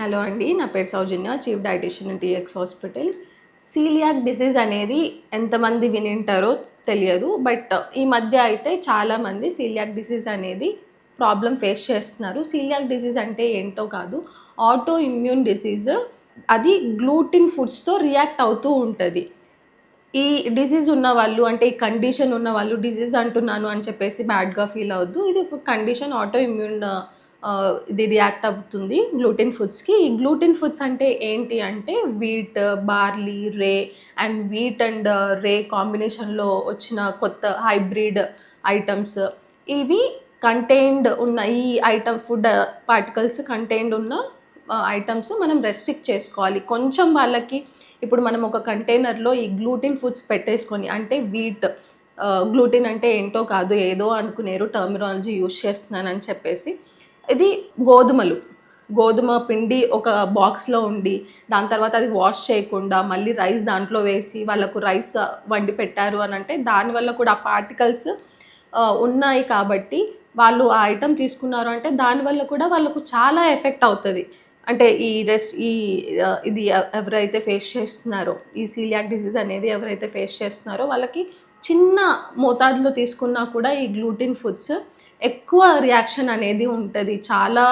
Hello అండి నా పేరు Soujanya chief dietitian TX hospital. Coeliac disease అనేది ఎంతమంది వినింటారో తెలియదు బట్ ఈ మధ్య అయితే చాలామంది సీలియాక్ డిసీజ్ అనేది ప్రాబ్లం ఫేస్ చేస్తున్నారు. సీలియాక్ డిసీజ్ అంటే ఏంటో కాదు ఆటో ఇమ్యూన్ డిసీజ్ అది గ్లూటిన్ ఫుడ్స్తో రియాక్ట్ అవుతూ ఉంటుంది. ఈ డిసీజ్ ఉన్న వాళ్ళు అంటే ఈ కండిషన్ ఉన్న వాళ్ళు డిసీజ్ అంటున్నాను అని చెప్పేసి బ్యాడ్గా ఫీల్ అవద్దు ఇది ఒక కండిషన్ ఆటో ఇమ్యూన్ ఇది రియాక్ట్ అవుతుంది గ్లూటిన్ ఫుడ్స్కి ఈ గ్లూటిన్ ఫుడ్స్ అంటే ఏంటి అంటే wheat barley rye and wheat and rye కాంబినేషన్లో వచ్చిన కొత్త హైబ్రిడ్ ఐటమ్స్ ఇవి కంటైన్డ్ ఉన్న ఈ ఐటమ్ ఫుడ్ పార్టికల్స్ కంటైన్డ్ ఉన్న ఐటమ్స్ మనం రెస్ట్రిక్ట్ చేసుకోవాలి. కొంచెం వాళ్ళకి ఇప్పుడు మనం ఒక కంటైనర్లో ఈ గ్లూటిన్ ఫుడ్స్ పెట్టేసుకొని అంటే వీట్ గ్లూటిన్ అంటే ఏంటో కాదు ఏదో అనుకునేరు టర్మినాలజీ యూజ్ చేస్తున్నానని చెప్పేసి ఇది గోధుమలు. గోధుమ పిండి ఒక బాక్స్లో ఉండి దాని తర్వాత అది వాష్ చేయకుండా మళ్ళీ రైస్ దాంట్లో వేసి వాళ్ళకు రైస్ వండి పెట్టారు అని అంటే దానివల్ల కూడా ఆ పార్టికల్స్ ఉన్నాయి కాబట్టి వాళ్ళు ఆ ఐటెం తీసుకున్నారు అంటే దానివల్ల కూడా వాళ్ళకు చాలా ఎఫెక్ట్ అవుతుంది. అంటే ఈ రెస్ట్ ఈ ఇది ఎవరైతే ఫేస్ చేస్తున్నారో ఈ సీలియాక్ డిసీజ్ అనేది ఎవరైతే ఫేస్ చేస్తున్నారో వాళ్ళకి చిన్న మోతాదులో తీసుకున్నా కూడా ఈ గ్లూటిన్ ఫుడ్స్ ఎక్కువ రియాక్షన్ అనేది ఉంటుంది. చాలా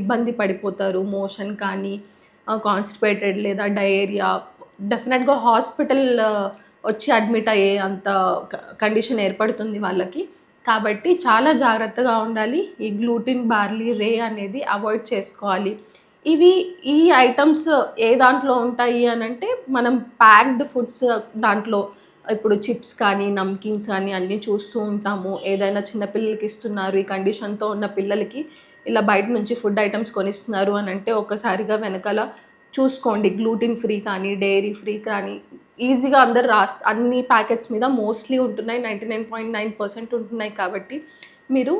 ఇబ్బంది పడిపోతారు. మోషన్ కానీ కాన్స్టిపేటెడ్ లేదా డయేరియా డెఫినెట్గా హాస్పిటల్ వచ్చి అడ్మిట్ అయ్యే అంత కండిషన్ ఏర్పడుతుంది వాళ్ళకి. కాబట్టి చాలా జాగ్రత్తగా ఉండాలి. ఈ గ్లూటిన్ బార్లీ రే అనేది అవాయిడ్ చేసుకోవాలి. ఇవి ఈ ఐటమ్స్ ఏ దాంట్లో ఉంటాయి అని అంటే మనం ప్యాక్డ్ ఫుడ్స్ దాంట్లో ఇప్పుడు చిప్స్ కానీ నమ్కిన్స్ కానీ అన్నీ చూస్తూ ఉంటాము. ఏదైనా చిన్నపిల్లలకి ఇస్తున్నారు ఈ కండిషన్తో ఉన్న పిల్లలకి ఇలా బయట నుంచి ఫుడ్ ఐటమ్స్ కొనిస్తున్నారు అని అంటే ఒక్కసారిగా వెనకాల చూసుకోండి. గ్లూటిన్ ఫ్రీ కానీ డైరీ ఫ్రీ కానీ ఈజీగా అందరు రాస్ అన్ని ప్యాకెట్స్ మీద మోస్ట్లీ ఉంటున్నాయి. Ninety nine point nine percent ఉంటున్నాయి కాబట్టి మీరు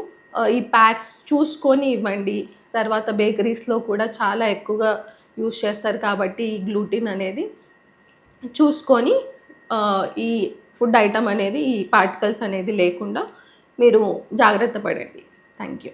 ఈ ప్యాక్స్ చూసుకొని ఇవ్వండి. తర్వాత బేకరీస్లో కూడా చాలా ఎక్కువగా యూస్ చేస్తారు కాబట్టి ఈ గ్లూటిన్ అనేది చూసుకొని ఈ ఫుడ్ ఐటమ్ అనేది ఈ పార్టికల్స్ అనేది లేకుండా మీరు జాగ్రత్త పడండి. Thank you